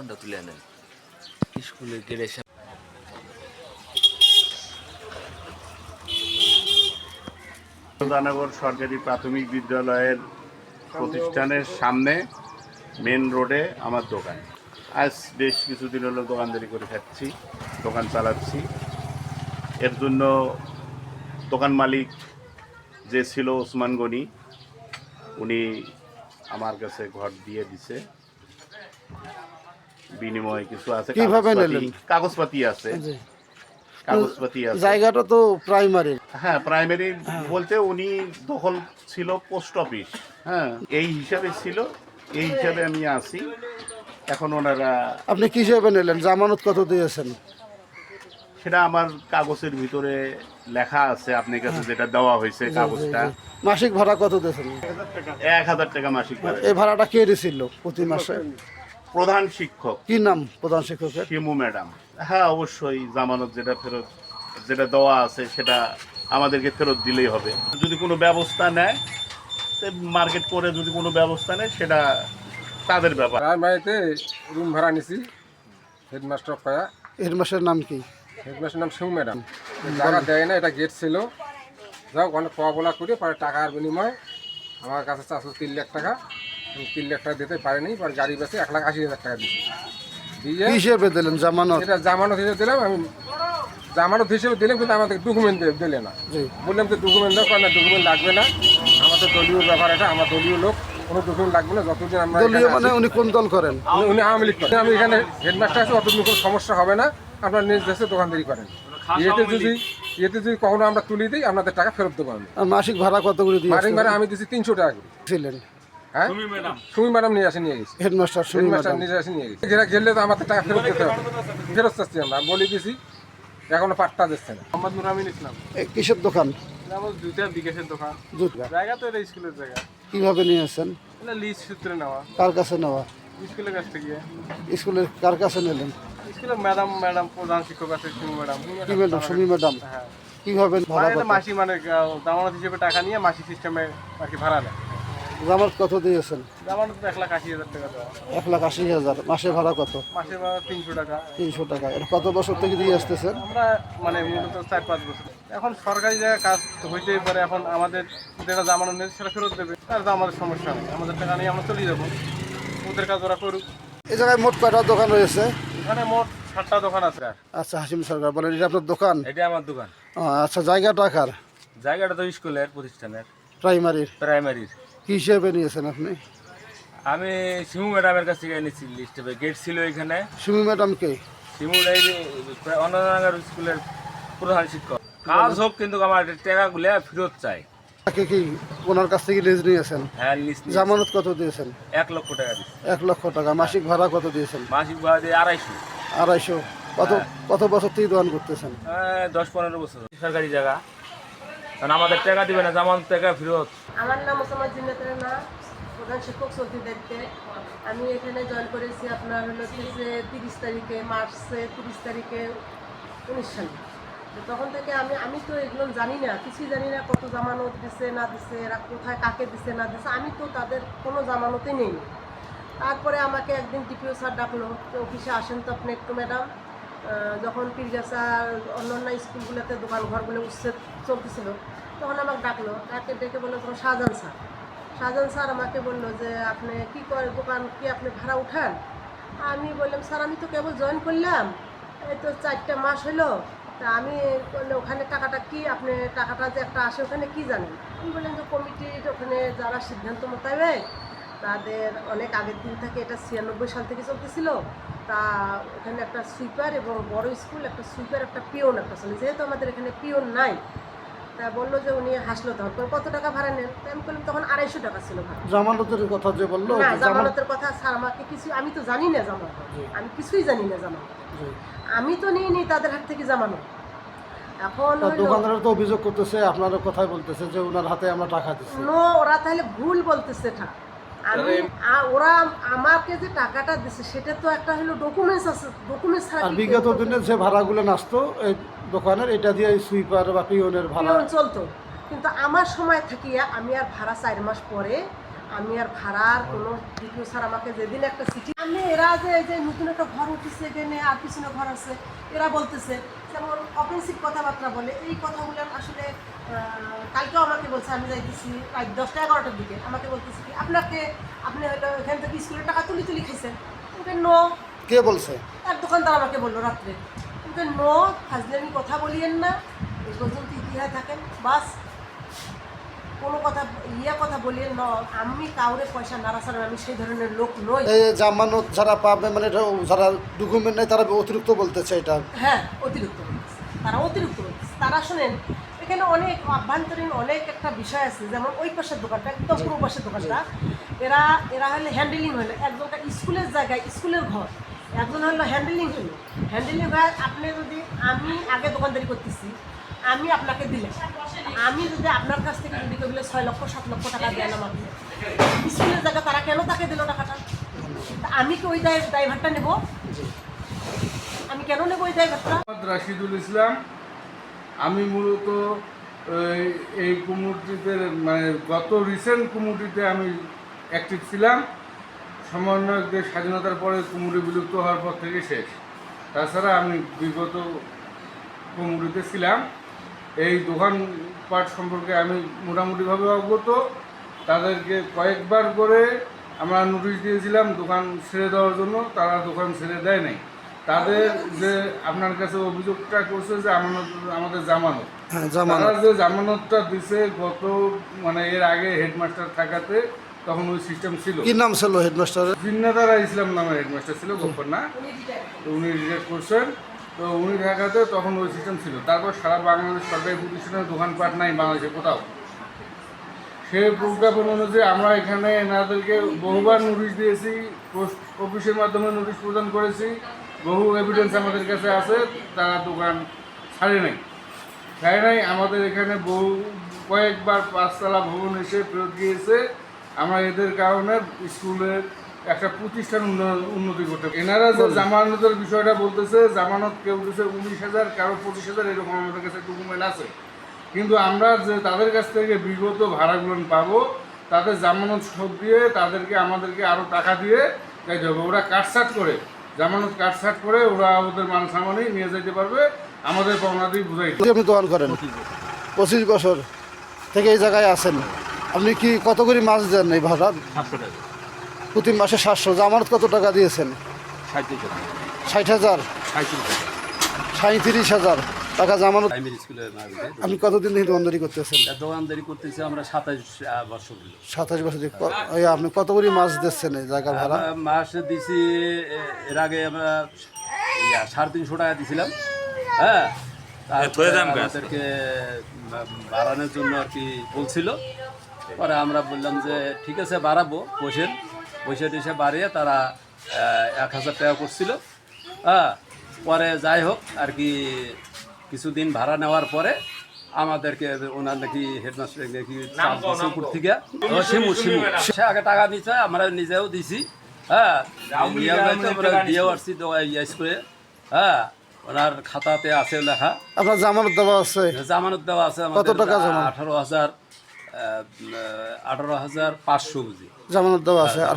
দোকানটা তুলে আনেন। স্কুলের গেটের সামনে রানাগর সরকারি প্রাথমিক বিদ্যালয়ের প্রতিষ্ঠানের সামনে মেন রোডে আমার দোকান। আজ বেশ কিছুদিন হলো দোকানদারি করে খাচ্ছি, দোকান চালাচ্ছি। এর জন্য দোকান মালিক যে ছিল ওসমান গনি, উনি আমার কাছে ঘর দিয়ে দিছে। বিনিময়ে কিছু আছে কীভাবে নিলেন? কাগজপাতি আছে। কাগজপাতি আছে। জায়গাটা তো প্রাইমারি হ্যাঁ প্রাইমারি বলতে উনি দখল ছিল পোস্ট অফিস হ্যাঁ এই হিসাবে ছিল এই হিসাবে আমি আসি এখন ওনারা আপনি কি হিসেবে নিলেন? জামানত কত দিয়েছেন? সেটা আমার কাগজের ভিতরে লেখা আছে আপনার কাছে যেটা দেওয়া হয়েছে কাগজটা। মাসিক ভাড়া কত দিয়েছেন? এক হাজার টাকা মাসিক ভাড়া। এই ভাড়াটা কে দিছিল প্রতি মাসে? প্রধান শিক্ষক। কি নাম প্রধান শিক্ষকের? শিমু ম্যাডাম। হ্যাঁ অবশ্যই জামানত যেটা ফেরত যেটা দেওয়া আছে সেটা আমাদেরকে ফেরত দিলেই হবে। যদি কোনো ব্যবস্থা নেয় মার্কেট করে যদি কোনো ব্যবস্থা নেয় সেটা তাদের ব্যাপার। আমার বাড়িতে রুম ভাড়া নিছি হেডমাস্টার পায়া এর মাসের নাম কি? হেডমাস্টার নাম শিউ ম্যাডাম। টাকা দেয় না এটা গেট ছিল। যাও অনেক পাওয়া বলা করে পরে টাকার বিনিময় আমার কাছে চারশো তিন লাখ টাকা। তিন লাখ টাকা দিতে পারিনি পরে গাড়ি বেসে এক লাখ আশি হাজার টাকা দিচ্ছি দিয়ে হিসেবে দিলেন? জামানত? এটা জামানত হিসেবে দিলাম আমি জামানত হিসেবে দিলাম কিন্তু আমাদের ডকুমেন্ট দিলে না। বললাম যে ডকুমেন্ট দাও না ডকুমেন্ট লাগবে না। আমাদের দলীয় ব্যাপার এটা আমার দলীয় লোক কোনো ডকুমেন্ট লাগবে না যতদিন আমরা দলীয় মানে উনি কোন দল করেন? উনি- আওয়ামী লীগ করেন। আমি এখানে হেডমাস্টার আছে অতদিন কোনো সমস্যা হবে না। আপনার নিজ দেশে দোকানদারি করেন। ইয়েতে যদি এতে যদি কখনো আমরা তুলি দিই আপনাদের টাকা ফেরত দেবো আমি। মাসিক ভাড়া কত করে মারিং দিয়েছিলেন ভাড়া আমি দিচ্ছি তিনশো টাকা করে। ছিলেন হ্যাঁ? সুমি ম্যাডাম। নিয়ে আসে নিয়ে গেছি। Headmaster Sumi madam. নিয়ে আসে নিয়ে গেছি। ঘেরা ঘেরলে তো আমাদের টাকা ফেরত দিতে হবে। ফেরত চাচ্ছি আমরা। বলে দিছি এখনও পাট্টা দিচ্ছে না। মোহাম্মদ নুরামিন ইসলাম কিসের দোকান? এটা জুতা বিকাশের দোকান। জায়গা তো এটা স্কুলের জায়গা। কীভাবে লিজ সূত্রে নেওয়া। কার কাছে নেওয়া? স্কুলের কাছ থেকে। স্কুলের কার কাছে নিলেন? স্কুলের ম্যাডাম ম্যাডাম প্রধান শিক্ষক আছে ম্যাডাম। কি ম্যাডাম সুমি ম্যাডাম? হ্যাঁ। কীভাবে ভাড়া মানে কত মাসি মানে আহ, হিসেবে টাকা নিয়ে মাসি সিস্টেমে আর কি ভাড়া নেয়। জামানত কত দিয়েছেন? জামানত তো এক লাখ আশি হাজার টাকা এক লাখ আশি হাজার। মাসে ভাড়া কত? মাসে ভাড়া তিনশো টাকা। তিনশো টাকা। এটা কত বছর থেকে দিয়ে আসতেছেন? আমরা মানে মূলত চার পাঁচ বছর। এখন সরকারি জায়গায় কাজ তো হইতেই পারে এখন আমাদের যেটা জামানত নেই সেটা ফেরত দেবে। তার তো আমাদের সমস্যা নেই। আমাদের টাকা নিয়ে আমরা চলে যাব। ওদের কাজ ওরা করুক। এই জায়গায় মোট কয়টা দোকান রয়েছে? এখানে মোট সাতটা দোকান আছে। আচ্ছা হাসিম সরকার বলেন এটা আপনার দোকান? এটা আমার দোকান। আচ্ছা জায়গাটা কার? জায়গাটা তো স্কুলের প্রতিষ্ঠানের। প্রাইমারির। প্রাইমারির। কি হিসেবে নিয়েছেন আপনি? আমি শিমু ম্যাডামের কাছ থেকে এনেছি লিস্টে গেট ছিল এখানে। সুমি ম্যাডাম কে? শিমু অন্নদানগর স্কুলের প্রধান শিক্ষক। কাজ হোক কিন্তু আমার টাকাগুলো ফেরত চাই। তাকে কি ওনার কাছ থেকে লিজ নিয়েছেন? হ্যাঁ লিস্ট জামানত কত দিয়েছেন? এক লক্ষ টাকা এক লক্ষ টাকা। মাসিক ভাড়া কত দিয়েছেন? মাসিক ভাড়া দিয়ে আড়াইশো। আড়াইশো। কত কত বছর থেকে দোকান করতেছেন? হ্যাঁ, দশ পনেরো বছর। সরকারি জায়গা। কারণ আমাদের টাকা দিবে না জামান টাকা ফেরত। আমার নাম মোসাম্মদ জিন্নাত না প্রধান শিক্ষক দায়িত্বে আমি এখানে জয়েন করেছি আপনার হলো যে তিরিশ তারিখে, মার্চে তিরিশ তারিখে উনিশ সালে। তখন থেকে আমি আমি তো এগুলো জানি না, কিছুই জানি না কত জামানত দিছে, না দিছে, এরা কোথায় কাকে দিছে, না দিছে। আমি তো তাদের কোনো জামানতই নেই। তারপরে আমাকে একদিন টিপিও স্যার ডাকলো অফিসে আসেন তো আপনি একটু, ম্যাডাম। যখন পীরগাছা অন্য অন্য স্কুলগুলোতে দোকান ঘরগুলো উচ্ছেদ চলতেছিল, তখন আমাকে ডাকলো তাকে ডেকে বলল তখন শাহজাহান স্যার। শাহজাহান স্যার আমাকে বলল যে, আপনি কি করে, দোকান কি আপনি ভাড়া উঠান? আমি বললাম, স্যার, আমি তো কেবল জয়েন করলাম, এই তো চারটে মাস হলো, তা আমি ওখানে টাকাটা কি, আপনি টাকাটা যে একটা আসে ওখানে কি জানেন? আমি বললাম যে, কমিটির ওখানে যারা সিদ্ধান্ত মোতাবেক, তাদের অনেক আগের দিন থেকে এটা ছিয়ানব্বই সাল থেকে চলতেছিল তা ওখানে একটা সুইপার এবং বড় স্কুল একটা সুইপার একটা পিওন একটা চলে যেহেতু আমাদের এখানে পিওন নাই তা বলল যে উনি হাসলো তখন কত টাকা ভাড়া নেন? তা আমি বললাম তখন আড়াইশো টাকা ছিল ভাড়া। জামানতের কথা যে বলল না জামানতের কথা স্যার আমাকে কিছু আমি তো জানি না জামানত আমি কিছুই জানি না জামানত। আমি তো নিই নি তাদের হাত থেকে জামানত এখন তা দোকানদার তো অভিযোগ করতেছে আপনার কথাই বলতেছে যে ওনার হাতে আমরা টাকা দিচ্ছি। নো ওরা তাহলে ভুল বলতেছে এটা আমি ওরা আমাকে যে টাকাটা দিছে সেটা তো একটা হলো ডকুমেন্টস আছে ডকুমেন্টস আর বিগত দিনে যে ভাড়াগুলো নাচতো এই দোকানের এটা দিয়ে সুইপার বা পিওনের ভাড়া। চলতো। কিন্তু আমার সময় থেকে আমি আর ভাড়া চার মাস পরে আমি আর ভাড়ার কোনো দ্বিতীয় স্যার আমাকে যেদিন একটা চিঠি আমি এরা যে এই যে নতুন একটা ঘর উঠেছে এখানে আর পিছনে ঘর আছে এরা বলতেছে যেমন অফেন্সিভ কথাবার্তা বলে এই কথাগুলো আসলে কালকেও আমাকে বলছে আমি যাইতেছি প্রায় দশটা এগারোটার দিকে। আমাকে বলতেছি কি আপনাকে আপনি হয়তো এখান থেকে স্কুলের টাকা তুলি তুলি খাইছেন। Okay no. কে বলছে? এক দোকানদার আমাকে বলল রাত্রে। ওকে নো হাজবেন্ড কথা বলিয়েন না। এই পর্যন্ত ইতিহাস থাকেন বাস। কোনো কথা ইয়ে কথা বলিয়েন না আমি কাউরে পয়সা নাড়াছাড়া আমি সেই ধরনের লোক নই। এই জামানত যারা পাবে মানে যারা ডকুমেন্ট নেই তারা অতিরিক্ত বলতেছে এটা। হ্যাঁ অতিরিক্ত তারা অতিরিক্ত তারা শোনেন এখানে অনেক আভ্যন্তরীণ অনেক একটা বিষয় আছে যেমন ওই পাশের দোকানটা একদম পূর্ব পাশের দোকানটা। এরা এরা হলে হ্যান্ডেলিং হলো। একজনটা স্কুলের জায়গায় স্কুলের ঘর। একজন হলো হ্যান্ডেলিং হলো। হ্যান্ডেলিং হয়ে আপনি যদি আমি আগে দোকানদারি করতেছি আমি আপনাকে দিলাম আমি যদি আপনার কাছ থেকে যদি কেউ ছয় লক্ষ, সাত লক্ষ টাকা দেন আমাকে স্কুলের জায়গা তারা কেন তাকে দিল টাকাটা? আমি কি ওই ড্রাইভারটা নেব? আমি কেন নেব ওই ড্রাইভারটা? রাশিদুল ইসলাম, আমি মূলত এই- কমিটিতে মানে গত রিসেন্ট কমিটিতে আমি অ্যাক্টিভ ছিলাম। সমন্বয়কদের স্বাধীনতার পরে কমিটি বিলুপ্ত হওয়ার পর থেকে শেষ। তাছাড়া আমি বিগত কমিটিতে ছিলাম। এই দোকানপাট সম্পর্কে আমি মোটামুটিভাবে অবগত। তাদেরকে কয়েকবার করে আমরা নোটিশ দিয়েছিলাম দোকান ছেড়ে দেওয়ার জন্য তারা দোকান ছেড়ে দেয় নাই। তাদের যে আপনার কাছে অভিযোগটা করছে যে আমানত আমাদের জামানত। হ্যাঁ তারা যে জামানতটা দিছে গত মানে এর আগে হেডমাস্টার থাকাতে তখন ওই সিস্টেম ছিল। কি নাম ছিল হেডমাস্টারের জিন্নাদারা ইসলাম নামের হেডমাস্টার ছিল গোপন না? উনি রিজেক্ট করছেন। তো উনি থাকাতে তখন ওই সিস্টেম ছিল। তারপর সারা বাংলাদেশ সরকারি প্রতিষ্ঠানের দোকানপাট নাই বাংলাদেশে কোথাও। সেই প্রজ্ঞাপন অনুযায়ী আমরা এখানে এনাদেরকে বহুবার নোটিশ দিয়েছি, পোস্ট অফিসের মাধ্যমে নোটিশ প্রদান করেছি। বহু এভিডেন্স আমাদের কাছে আছে, তারা দোকান ছাড়ে নাই। ছাড়ে নাই, আমাদের এখানে বহু, কয়েকবার পাঁচতলা ভবন এসে ফেরত গিয়েছে। আমরা এদের কারণে স্কুলের একটা প্রতিষ্ঠান উন্নতি করতে এনারা যে জামানতের বিষয়টা বলতেছে জামানত কেউ দিচ্ছে উনিশ হাজার কারও পঁচিশ হাজার এরকম আমাদের কাছে ডকুমেন্ট আছে। কিন্তু আমরা যে তাদের কাছ থেকে বিগত ভাড়াগুলো পাবো তাদের জামানত শোধ দিয়ে তাদেরকে আমাদেরকে আরও টাকা দিয়ে যাইতে হবে। ওরা কাটসাট করে জামানত কাটসাট করে ওরা ওদের মান সামানেই নিয়ে যেতে পারবে। আমাদের পাওনাদি বুঝাই। আপনি দোকান করেন পঁচিশ বছর থেকে এই জায়গায় আছেন আপনি কি কত করে মাছ দেন এই ভাড়া? প্রতি মাসে সাতশো। জামানত কত টাকা দিয়েছেন? ষাট হাজার। সাঁত্রিশ হাজার। টাকা জামানত আপনি কতদিন থেকে দোকানদারি করতেছেন? দোকানদারি করতেছি আমরা সাতাশ বছর সাতাশ বছর আপনি কত করে মাছ দিচ্ছেন এই জায়গার ভাড়া? আমরা দিছি এর আগে আমরা সাড়ে তিনশো টাকা দিছিলাম। হ্যাঁ? আমাদেরকে বাড়ানোর জন্য আর কি বলছিল। পরে আমরা বললাম যে ঠিক আছে বাড়াবো বসেন বসে টয়সা বাড়িয়ে তারা এক হাজার টাকা করছিল। হ্যাঁ পরে যাই হোক আর কি কিছুদিন ভাড়া নেওয়ার পরে আমাদেরকে ওনার নাকি হেডমাস্টার নাকি উপর থেকে। শিমু শিমু সে আগে টাকা নিচ্ছে আমরা নিজেও দিছি হ্যাঁ আমরা দিয়েও আসছি দোয়া- স্কুলে হ্যাঁ ওনার খাতাতে আছে লেখা। আপনার জামানত দেওয়া আছে? জামানত দেওয়া আছে কত টাকা আঠারো হাজার। আঠারো হাজার পাঁচশো বুঝি। জামানত দেওয়া আছে আর